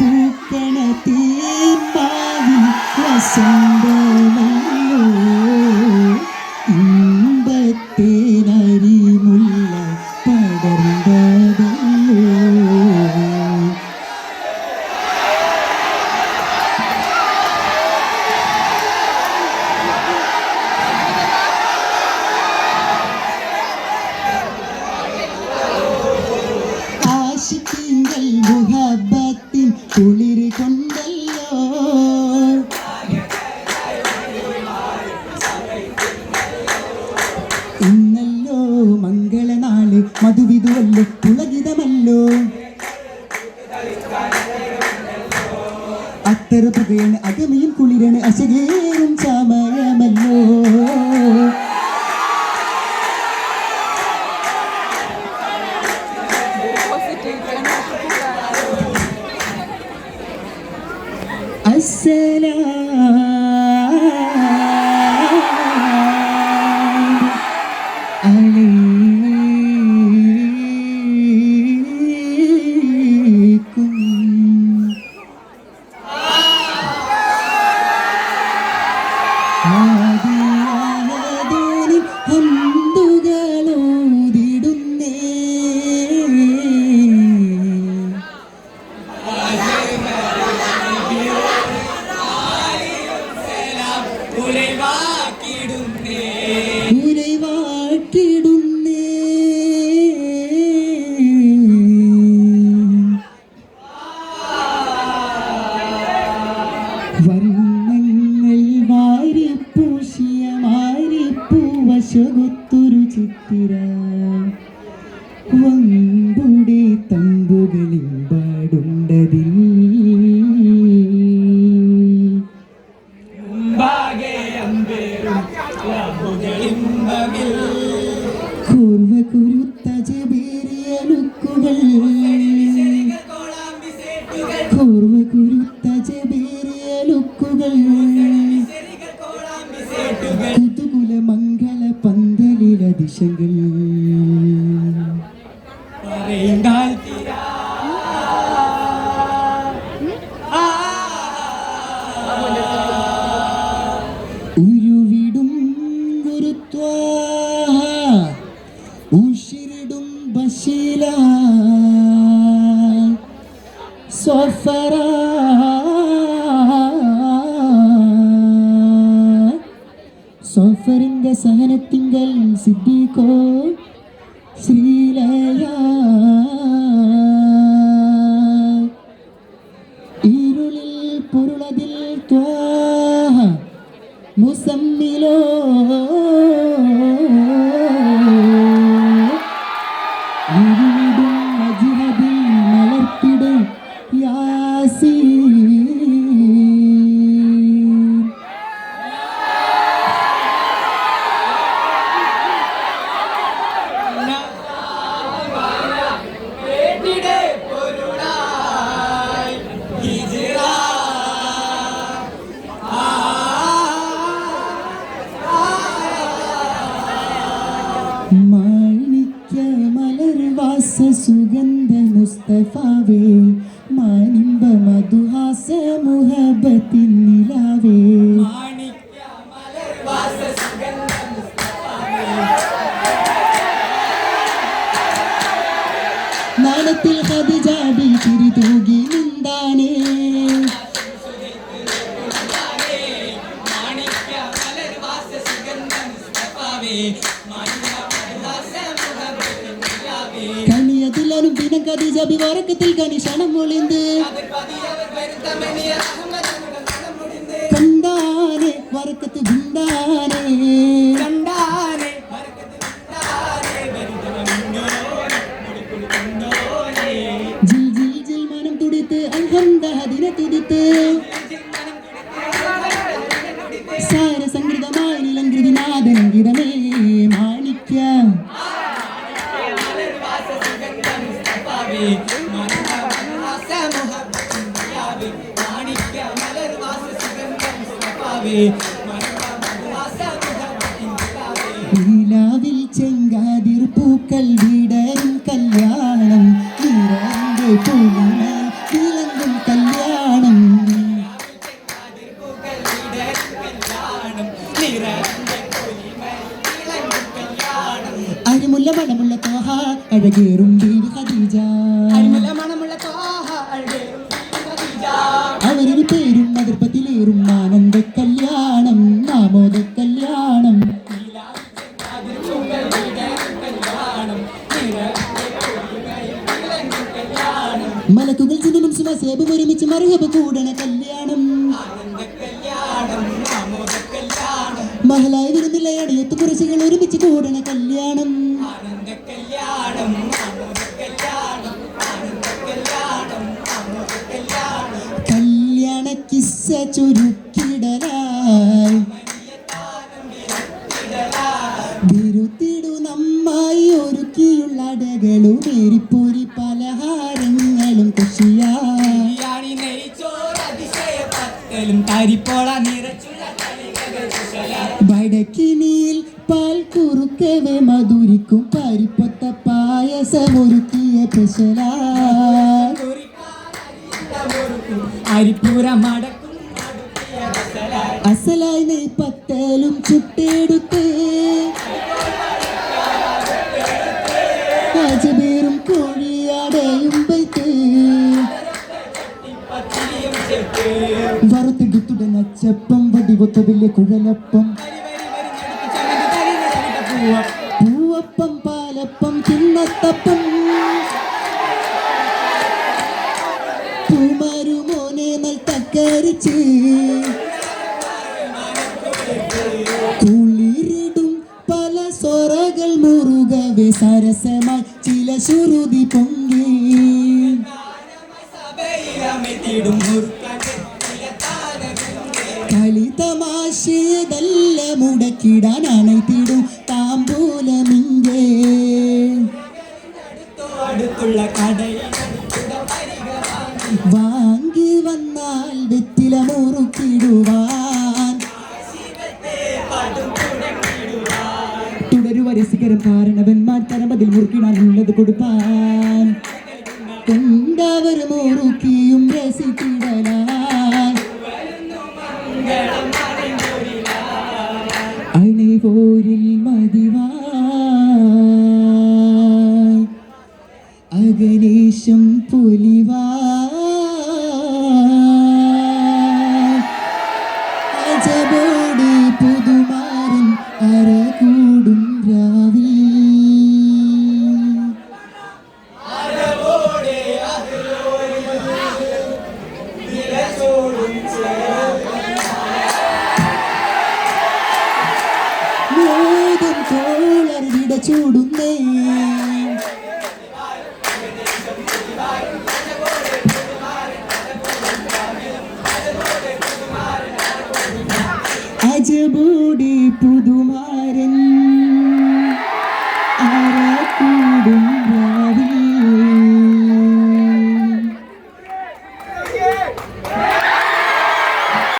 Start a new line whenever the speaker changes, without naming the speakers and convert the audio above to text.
പൂക്കണ തീർപ്പാവിൽ വസന്തമല്ലോ കുളിര് കൊണ്ടല്ലോ. ഇന്നല്ലോ മംഗളനാൾ മധുവിധുവല്ലോ പുളകിതമല്ലോ. അത്തര പുകയാണ് അകമയും കുളിരാണ് അശകേറും സമയമല്ലോ അസലാ muito. സ്വഫറിന്റെ സഹനത്തിങ്കൽ സിദ്ധിക്കോ ശ്രീലയ സുഗന്ധ മുസ്തഫാവേ മാനിമ്പ മധുഹാസ മുഹബത്തിൻ നിലാവേ. നാളത്തിൽ ഹദിജാബി തിരി തൂകി നിന്താനേ எல்லாரும் தினக்கதி ஜபி வரக்கத்தில் கனிஷனம் ஒளிந்து. கண்டானே வரக்கத்து குண்டானே கண்டானே ஜில் ஜில் ஜில் மனம் துடித்து அங்கந்த அதின துடித்து നിലാവിൽ ചെങ്കാതിർ പൂക്കൾ വിടരും കല്യാണം. നിറന്റെ പൂവിന വിളങ്ങും കല്യാണം. അരിമുല്ല മണമുള്ള തോഹ അഴകേറും വീട് ഖദീജ.
അരിമുല്ല മണമുള്ള തോഹ അഴകേറും
അവരൊരു പേരും അതിർപ്പത്തിലേറും മഹലായി വരുന്നില്ലേ അടിയത്ത് കുറച്ചുകൾ ഒരുമിച്ച് കൂടണ കല്യാണം. കല്യാണ കിസ്സ ചുരുക്കിടലായി
കുശലായി.
വടക്കിനിയിൽ പാൽ കുറുക്കവെ മധുരിക്കും പരിപ്പൊത്ത പായസമൊരുക്കിയ പെശല. അസലായി നെയ് പത്തലും ചുട്ടെടുത്ത് അജബേറും കോഴിയാടയും വൈത്ത് വറുത്തെടുത്തുടൻ അച്ചപ്പം വടിവൊത്ത വലിയ കുഴലപ്പം പൂവപ്പം പാലപ്പം കിണ്ണത്തപ്പം പൂമാരുമോനെ നൽ തക്കരിച്ച്. കുളിരിടും പല സ്വറകൾ മുറുകവെ സരസമായി ചില ശുരുതി പൊങ്ങി.
സഭയിലമെത്തിടും മുറുക്കാൻ
തീടും.
അടുത്തോ അടുത്തുള്ള കടയിൽ വാങ്ങി.
വന്നാൽ വെറ്റില മുറുക്കിടുവാൻ തുടരുവ രസികരം കാരണവന്മാർ തരമതിൽ മുറുക്കിടാനുള്ളത് കൊടുപ്പാൻ. കൊണ്ടവർ മുറുക്കിയും രസിക്കിടലാൻ മോദം കോളം വിട ചൂടുന്നേ. അജബോടി പുതുമാരൻ